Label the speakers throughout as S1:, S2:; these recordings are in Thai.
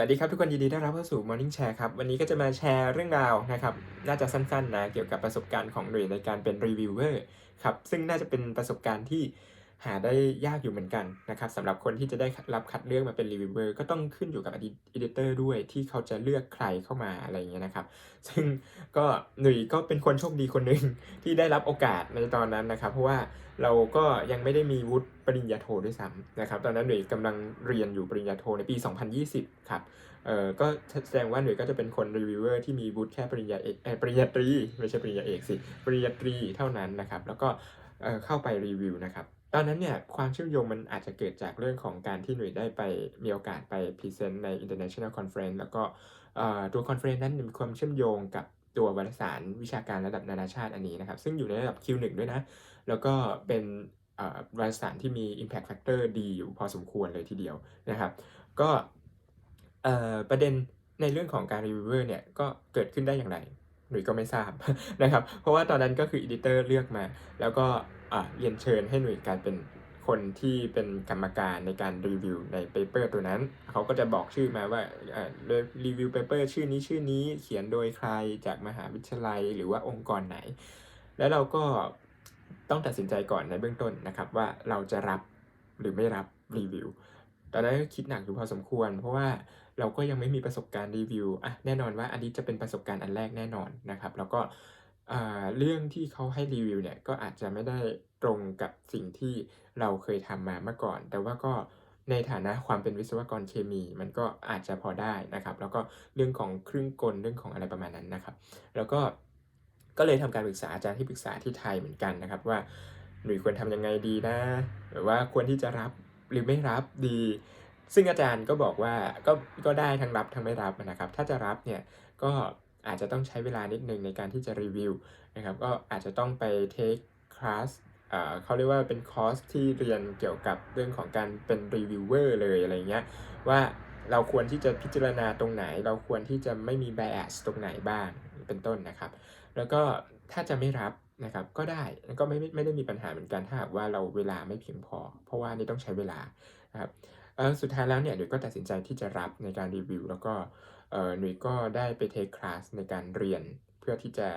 S1: วัสดีครับทุกคนยินดีต้อนรับเข้าสู่ Morning Share ครับ วันนี้ก็จะมาแชร์เรื่องราวนะครับ น่าจะสั้นๆนะเกี่ยวกับประสบการณ์ของหนุ่ยในการเป็นรีวิวเวอร์ครับ ซึ่งน่าจะเป็นประสบการณ์ที่ หาได้ยากอยู่เหมือนกันนะครับสำหรับคนที่จะได้รับคัดเลือกมาเป็นรีวิวเวอร์ก็ต้องขึ้นอยู่กับอดิเตอร์ด้วยที่เขาจะเลือกใครเข้ามาอะไรอย่างเงี้ยนะครับ ซึ่งก็หนุ่ยก็เป็นคนโชคดีคนหนึ่งที่ได้รับโอกาสในตอนนั้นนะครับ เพราะว่าเราก็ยังไม่ได้มีวุฒิปริญญาโทด้วยซ้ำนะครับ ตอนนั้นหนุ่ยกำลังเรียนอยู่ปริญญาโทในปี 2020 ครับเอ่อก็แสดงว่าหนุ่ยก็จะเป็นคนรีวิวเวอร์ที่มีวุฒิแค่ปริญญาเอกปริญญาตรีไม่ใช่ปริญญาเอกสิปริญญาตรีเท่านั้นนะครับ แล้วก็เข้าไปรีวิวนะครับ ตอนนั้นเนี่ยความเชื่อมโยงมันอาจจะเกิดจากเรื่องของการที่หนุ่ยได้ไปมีโอกาสไปพรีเซนต์ใน international conference แล้วก็ตัวคอนเฟรนซ์นั้นมีความเชื่อมโยงกับตัววารสารวิชาการระดับนานาชาติอันนี้นะครับ ซึ่งอยู่ในระดับ Q1 ด้วยนะ แล้วก็เป็นวารสารที่มี impact factor ดีอยู่พอสมควรเลยทีเดียวนะครับ ก็ประเด็นในเรื่องของการรีวิวเวอร์เนี่ยก็เกิดขึ้นได้อย่างไร หนุ่ยก็ไม่ทราบนะครับ เพราะว่าตอนนั้นก็คือ editor เลือกมา แล้วก็อะเรียนเชิญให้หนุ่ยกายเป็นคนที่เป็นกรรมการในการรีวิวในเปเปอร์ตัวนั้น เขาก็จะบอกชื่อมาว่าอ่ารีวิวเปเปอร์ชื่อนี้ชื่อนี้เขียนโดยใครจากมหาวิทยาลัยหรือว่าองค์กรไหน แล้วเราก็ต้องตัดสินใจก่อนในเบื้องต้นนะครับว่าเราจะรับหรือไม่รับรีวิว ตอนนั้นก็คิดหนักอยู่พอสมควร เพราะว่าเราก็ยังไม่มีประสบการณ์รีวิวอะแน่นอนว่าอันนี้จะเป็นประสบการณ์อันแรกแน่นอนนะครับ แล้วก็เรื่องที่เขาให้รีวิวเนี่ยก็อาจจะไม่ได้ตรงกับสิ่งที่เราเคยทำมาเมื่อก่อน แต่ว่าก็ในฐานะความเป็นวิศวกรเคมี มันก็อาจจะพอได้นะครับ แล้วก็เรื่องของเครื่องกลเรื่องของอะไรประมาณนั้นนะครับ แล้วก็ก็เลยทำการปรึกษาอาจารย์ที่ปรึกษาที่ไทยเหมือนกันนะครับว่าหนุ่ยควรทำยังไงดีนะ หรือว่าควรที่จะรับ หรือไม่รับดี ซึ่งอาจารย์ก็บอกว่าก็ก็ได้ทั้งรับทั้งไม่รับนะครับ ถ้าจะรับเนี่ยก็อาจจะต้องใช้เวลานิดนึงในการที่จะรีวิวนะครับก็อาจจะต้องไปเทคคลาสเขาเรียกว่าเป็นคอร์สที่เรียนเกี่ยวกับเรื่องของการเป็นรีวิวเวอร์เลยอะไรเงี้ยว่าเราควรที่จะพิจารณาตรงไหน เราควรที่จะไม่มี bias ตรงไหนบ้างเป็นต้นนะครับ แล้วก็ถ้าจะไม่รับ นะครับก็ได้ก็ไม่ไม่ได้มีปัญหาเหมือนกันถ้าหากว่าเราเวลาไม่เพียงพอ เพราะว่านี่ต้องใช้เวลานะครับสุดท้ายแล้วเนี่ยหนุ่ยก็ตัดสินใจที่จะรับในการรีวิว แล้วก็หนุ่ยก็ได้ไปเทคคลาสในการเรียนเพื่อที่จะ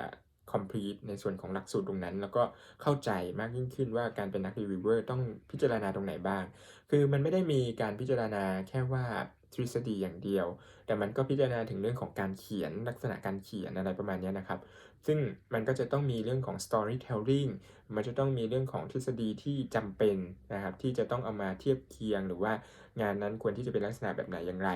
S1: complete ในส่วนของหลักสูตรตรงนั้น แล้วก็เข้าใจมากยิ่งขึ้นว่าการเป็นนักรีวิวเวอร์ต้องพิจารณาตรงไหนบ้าง คือมันไม่ได้มีการพิจารณาแค่ว่า ทฤษฎีอย่างเดียว แต่มันก็พิจารณาถึงเรื่องของการเขียนลักษณะการเขียนอะไรประมาณนี้นะครับ ซึ่งมันก็จะต้องมีเรื่องของ storytelling มันจะต้องมีเรื่องของทฤษฎีที่จำเป็นนะครับ ที่จะต้องเอามาเทียบเคียง หรือว่างานนั้นควรที่จะเป็นลักษณะแบบไหนอย่างไร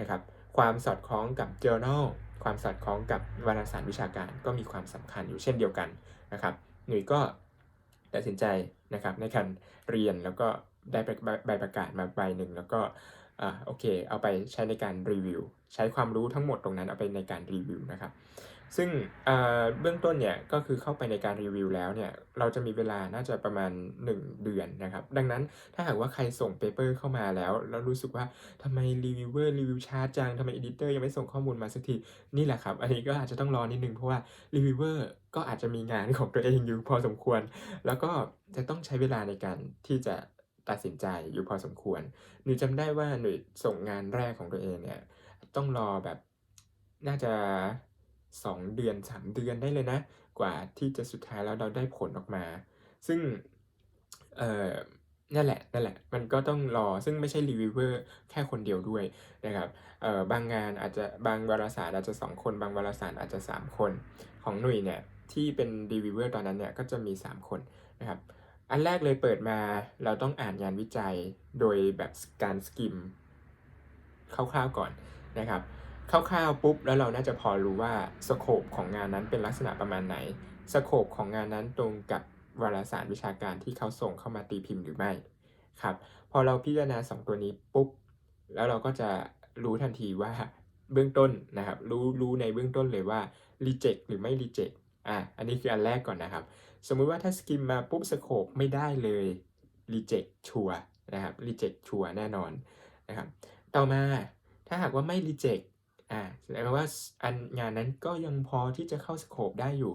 S1: นะครับ ความสอดคล้องกับ journal ความสอดคล้องกับวารสารวิชาการก็มีความสำคัญอยู่เช่นเดียวกันนะครับ หนุ่ยก็ตัดสินใจนะครับในการเรียนแล้วก็ ได้ใบประกาศมาใบหนึ่งแล้วก็อ่าโอเค เอาไปใช้ในการรีวิว ใช้ความรู้ทั้งหมดตรงนั้นเอาไปในการรีวิวนะครับ ซึ่งเบื้องต้นเนี่ยก็คือเข้าไปในการรีวิวแล้วเนี่ยเราจะมีเวลาน่าจะประมาณ 1 เดือนนะครับ ดังนั้นถ้าหากว่าใครส่งเปเปอร์เข้ามาแล้ว แล้วรู้สึกว่าทำไมรีวิวเวอร์รีวิวช้าจังทำไมเอดิเตอร์ยังไม่ส่งข้อมูลมาสักทีนี่แหละครับ อันนี้ก็อาจจะต้องรอนิดนึงเพราะว่ารีวิวเวอร์ก็อาจจะมีงานของตัวเองอยู่พอสมควร แล้วก็จะต้องใช้เวลาในการที่จะ ตัดสินใจอยู่พอสมควร หนูจำได้ว่าหนูส่งงานแรกของตัวเองเนี่ย ต้องรอแบบน่าจะ 2 เดือน 3 เดือนได้เลยนะ กว่าที่จะสุดท้ายแล้วเราได้ผลออกมา ซึ่ง เอ่อนั่นแหละ นั่นแหละ มันก็ต้องรอ ซึ่งไม่ใช่รีวิวเวอร์แค่คนเดียวด้วยนะครับ เอ่อ บางงานอาจจะ บางวารสารอาจจะ 2 คน บางวารสารอาจจะ 3 คน ของหนุ่ยเนี่ย ที่เป็นรีวิวเวอร์ตอนนั้นเนี่ย ก็จะมี 3 คนนะครับ อันแรกเลยเปิดมาเราต้องอ่านงานวิจัยโดยแบบการสกิมคร่าวๆก่อนนะครับคร่าวๆปุ๊บแล้วเราน่าจะพอรู้ว่าสโคปของงานนั้นเป็นลักษณะประมาณไหนสโคปของงานนั้นตรงกับวารสารวิชาการที่เขาส่งเข้ามาตีพิมพ์หรือไม่ครับพอเราพิจารณา 2 ตัวนี้ปุ๊บแล้วเราก็จะรู้ทันทีว่าเบื้องต้นนะครับรู้รู้ในเบื้องต้นเลยว่า reject หรือไม่ reject อะอันนี้คืออันแรกก่อนนะครับ สมมุติว่าถ้าสกิมมาปุ๊บสโคปไม่ได้เลย reject ชัวนะครับ reject ชัวแน่นอนนะครับต่อมาถ้าหากว่าไม่ reject อ่าแสดงว่าอันงานนั้นก็ยังพอที่จะเข้าสโคปได้อยู่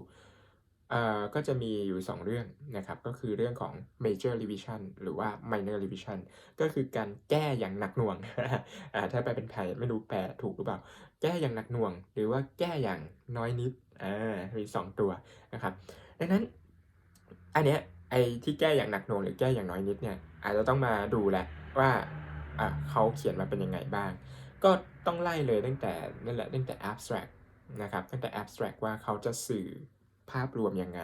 S1: เอ่อก็จะมีอยู่ 2 เรื่องนะครับ ก็คือเรื่องของ major revision หรือว่า minor revision ก็คือการแก้อย่างหนักหน่วงอ่าถ้าแปลเป็นไทยไม่รู้แปลถูกหรือเปล่า แก้อย่างหนักหน่วง หรือว่าแก้อย่างน้อยนิด อ่ามี2ตัวนะครับดังนั้นอันเนี้ยไอ้ที่แก้อย่างหนักหน่วงหรือแก้อย่างน้อยนิดเนี่ยอาจจะต้องมาดูแหละว่าอะเขาเขียนมาเป็นยังไงบ้าง ก็ต้องไล่เลยตั้งแต่นั่นแหละตั้งแต่ abstract นะครับตั้งแต่ abstract ว่าเขาจะสื่อภาพรวมยังไง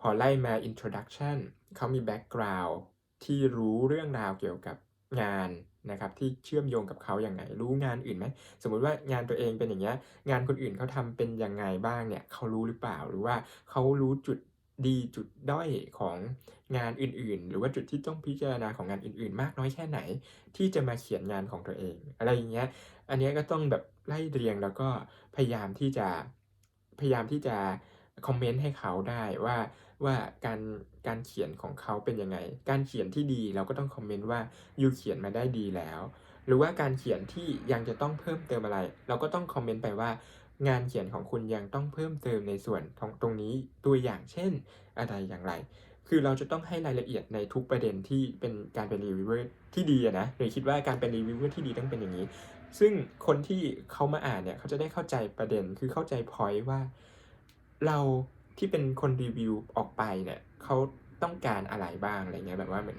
S1: พอไล่มา introduction เขามี background ที่รู้เรื่องราวเกี่ยวกับงาน นะครับที่เชื่อมโยงกับเขาอย่างไง รู้งานอื่นไหมสมมุติว่างานตัวเองเป็นอย่างเงี้ยงานคนอื่นเขาทำเป็นยังไงบ้างเนี่ยเขารู้หรือเปล่าหรือว่าเขารู้จุดดีจุดด้อยของงานอื่นๆ หรือว่าจุดที่ต้องพิจารณาของงานอื่นๆ มากน้อยแค่ไหน ที่จะมาเขียนงานของตัวเอง อะไรอย่างเงี้ยอันนี้ก็ต้องแบบไล่เรียงแล้วก็พยายามที่จะพยายามที่จะ คอมเมนต์ให้เขาได้ว่าว่าการการเขียนของเขาเป็นยังไง การเขียนที่ดีเราก็ต้องคอมเมนต์ว่ายูเขียนมาได้ดีแล้ว หรือว่าการเขียนที่ยังจะต้องเพิ่มเติมอะไร เราก็ต้องคอมเมนต์ไปว่า งานเขียนของคุณยังต้องเพิ่มเติมในส่วนของตรงนี้ตัวอย่างเช่น อะไรอย่างไร คือเราจะต้องให้รายละเอียดในทุกประเด็นที่เป็นการเป็นรีวิวเวอร์ที่ดีนะหรือคิดว่าการเป็นรีวิวเวอร์ที่ดีต้องเป็นอย่างนี้ ซึ่งคนที่เขามาอ่านเนี่ยเขาจะได้เข้าใจประเด็นคือเข้าใจพอยต์ว่า เราที่เป็นคนรีวิวออกไปเนี่ยเขาต้องการอะไรบ้างอะไรเงี้ยแบบว่าเหมือน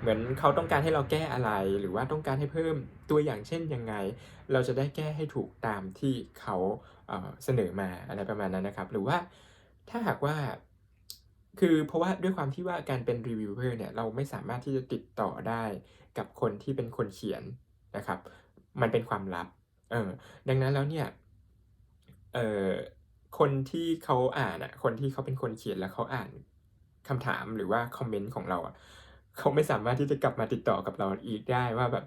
S1: เหมือนเขาต้องการให้เราแก้อะไรหรือว่าต้องการให้เพิ่มตัวอย่างเช่นยังไง เราจะได้แก้ให้ถูกตามที่เขาเเสนอมาอะไรประมาณนั้นนะครับ หรือว่าถ้าหากว่าคือเพราะว่าด้วยความที่ว่าการเป็นรีวิวเวอร์เนี่ยเราไม่สามารถที่จะติดต่อได้กับคนที่เป็นคนเขียนนะครับ มันเป็นความลับเออดังนั้นแล้วเนี่ยเออ คนที่เขาอ่านอะ คนที่เขาเป็นคนเขียนแล้วเขาอ่านคำถามหรือว่าคอมเมนต์ของเราอะเขาไม่สามารถที่จะกลับมาติดต่อกับเราอีกได้ว่าแบบ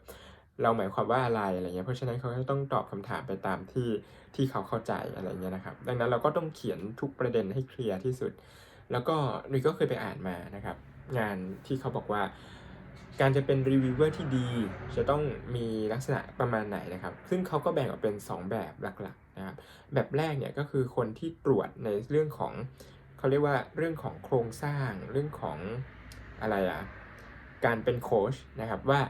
S1: เราหมายความว่าอะไรอะไรเงี้ย เพราะฉะนั้นเขาก็ต้องตอบคำถามไปตามที่ที่เขาเข้าใจอะไรเงี้ยนะครับ ดังนั้นเราก็ต้องเขียนทุกประเด็นให้เคลียร์ที่สุด แล้วก็นุ้ยก็เคยไปอ่านมานะครับ งานที่เขาบอกว่า การจะเป็นรีวิวเวอร์ที่ดี จะต้องมีลักษณะประมาณไหนนะครับ ซึ่งเขาก็แบ่งออกเป็น 2 แบบหลัก นะครับแบบแรกเนี่ยก็คือคนที่ตรวจในเรื่องของเขาเรียกว่าเรื่องของโครงสร้างเรื่องของอะไรอะการเป็นโค้ชนะครับว่า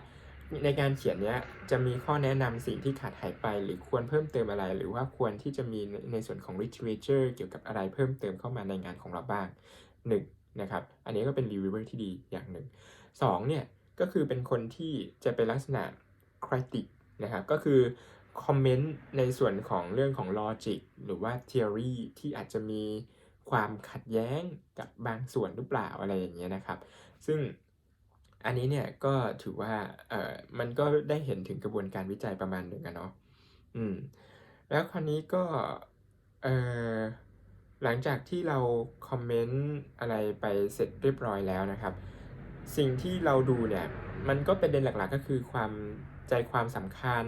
S1: ในการเขียนเนี้ยจะมีข้อแนะนำสิ่งที่ขาดหายไป หรือควรเพิ่มเติมอะไร หรือว่าควรที่จะมีในส่วนของ literature เกี่ยวกับอะไรเพิ่มเติมเข้ามาในงานของเราบ้าง1นนะครับอันนี้ก็เป็น reviewer ที่ดีอย่างหนึ่งสองเนี่ยก็คือเป็นคนที่จะเป็นลักษณะ critic นะครับก็คือ คอมเมนต์ในส่วนของเรื่องของ logic หรือว่า theory ที่อาจจะมีความขัดแย้งกับบางส่วนหรือเปล่าอะไรอย่างเงี้ยนะครับ ซึ่งอันนี้เนี่ยก็ถือว่าเออมันก็ได้เห็นถึงกระบวนการวิจัยประมาณหนึ่งอะเนาะอืมแล้วคราวนี้ก็เออหลังจากที่เราคอมเมนต์อะไรไปเสร็จเรียบร้อยแล้วนะครับ สิ่งที่เราดูเนี่ยมันก็เประเด็นหลักๆก็คือความใจความสำคัญ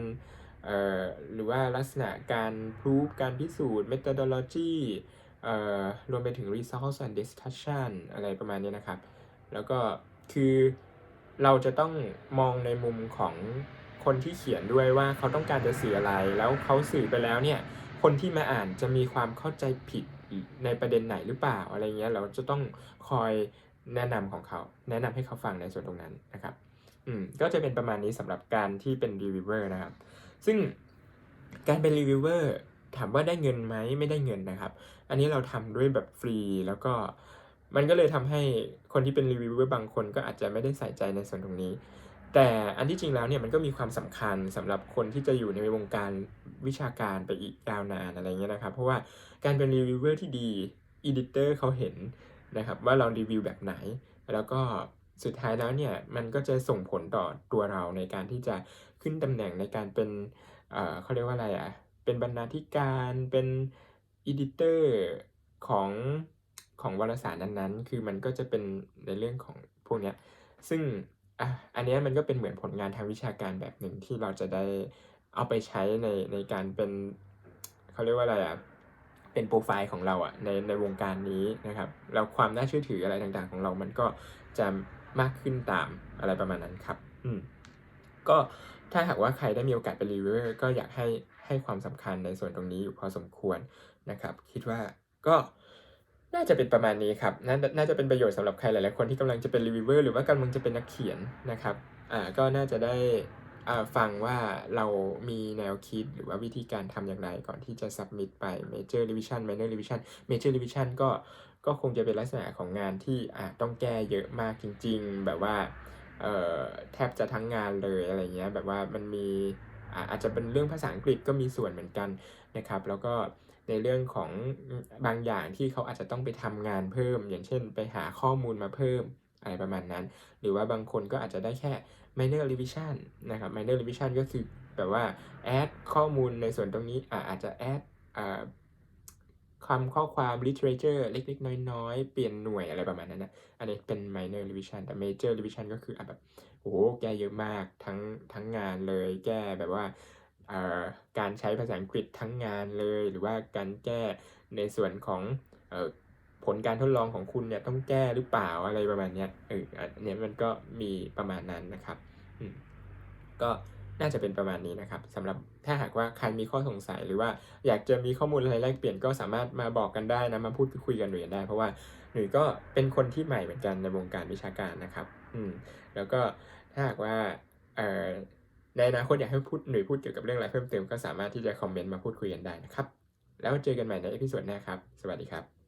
S1: หรือว่าลักษณะการพ o ู e การพิสูจน์ methodology รวมไปถึง results and discussion อะไรประมาณนี้นะครับ แล้วก็คือเราจะต้องมองในมุมของคนที่เขียนด้วยว่าเขาต้องการจะสื่ออะไร แล้วเขาสื่อไปแล้วเนี่ย คนที่มาอ่านจะมีความเข้าใจผิดในประเด็นไหนหรือเปล่าอะไรเงี้ย เราจะต้องคอยแนะนำของเขา แนะนำให้เขาฟังในส่วนตรงนั้นนะครับ อืม ก็จะเป็นประมาณนี้สำหรับการที่เป็นรีวิวเวอร์นะครับ ซึ่งการเป็นรีวิวเวอร์ถามว่าได้เงินไหมไม่ได้เงินนะครับ อันนี้เราทำด้วยแบบฟรีแล้วก็มันก็เลยทำให้คนที่เป็นรีวิวเวอร์บางคนก็อาจจะไม่ได้ใส่ใจในส่วนตรงนี้ แต่อันที่จริงแล้วเนี่ยมันก็มีความสำคัญสำหรับคนที่จะอยู่ในวงการวิชาการไปอีกยาวนานอะไรเงี้ยนะครับ เพราะว่าการเป็นรีวิวเวอร์ที่ดีอีดิเตอร์เขาเห็นนะครับว่าเรารีวิวแบบไหน แล้วก็ สุดท้ายแล้วเนี่ยมันก็จะส่งผลต่อตัวเราในการที่จะขึ้นตำแหน่งในการเป็นเอ่อเขาเรียกว่าอะไรอะเป็นบรรณาธิการเป็นอีดิเตอร์ของของวารสารนั้นๆ คือมันก็จะเป็นในเรื่องของพวกเนี้ยซึ่งอะอันเนี้ยมันก็เป็นเหมือนผลงานทางวิชาการแบบหนึ่งที่เราจะได้เอาไปใช้ในในการเป็นเขาเรียกว่าอะไรอะเป็นโปรไฟล์ของเราอะในในวงการนี้นะครับแล้วความน่าเชื่อถืออะไรต่างๆของเรามันก็จะ มากขึ้นตามอะไรประมาณนั้นครับ อืมก็ถ้าหากว่าใครได้มีโอกาสเป็นรีวิวก็อยากให้ให้ความสำคัญในส่วนตรงนี้อยู่พอสมควรนะครับ คิดว่าก็น่าจะเป็นประมาณนี้ครับนน่าจะเป็นประโยชน์สำหรับใครหลายๆคนที่กำลังจะเป็นรีวิวเวอร์หรือว่ากำลังจะเป็นนักเขียนนะครับ อ่า ก็น่าจะได้ ฟังว่าเรามีแนวคิดหรือว่าวิธีการทำอย่างไรก่อนที่จะ submit ไป major revision minor revision major revision ก็ก็คงจะเป็นลักษณะของงานที่ต้องแก้เยอะมากจริง ๆ แบบว่าแทบจะทั้งงานเลยอะไรเงี้ยแบบว่ามันมีอ่าอาจจะเป็นเรื่องภาษาอังกฤษก็มีส่วนเหมือนกันนะครับ แล้วก็ในเรื่องของบางอย่างที่เขาอาจจะต้องไปทำงานเพิ่ม อย่างเช่น ไปหาข้อมูลมาเพิ่ม อะไรประมาณนั้น หรือว่าบางคนก็อาจจะได้แค่ minor revision นะครับ minor revision ก็คือแบบว่า add ข้อมูลในส่วนตรงนี้อาจจะ add อ่าคำข้อความ literature เล็กๆ น้อยๆ เปลี่ยนหน่วยอะไรประมาณนั้นนะ อันนี้เป็น minor revision แต่ major revision ก็คืออแบบโอ้โหแก้เยอะมากทั้งทั้งงานเลยแก้แบบว่าการใช้ภาษาอังกฤษทั้งงานเลย หรือว่าการแก้ในส่วนของ ผลการทดลองของคุณเนี่ยต้องแก้หรือเปล่าอะไรประมาณเนี้ยเอออันนี้มันก็มีประมาณนั้นนะครับอืมก็น่าจะเป็นประมาณนี้นะครับสำหรับถ้าหากว่าใครมีข้อสงสัยหรือว่าอยากจะมีข้อมูลอะไรแลกเปลี่ยนก็สามารถมาบอกกันได้นะมาพูดคุยกันหน่อยได้ เพราะว่าหนุ่ยก็เป็นคนที่ใหม่เหมือนกันในวงการวิชาการนะครับ อืมแล้วก็ถ้าหากว่าเอ่อในอนาคตอยากให้พูดหนุ่ยพูดเกี่ยวกับเรื่องอะไรเพิ่มเติมก็สามารถที่จะคอมเมนต์มาพูดคุยกันได้นะครับ แล้วเจอกันใหม่ในเอพิโซดหน้าครับ สวัสดีครับ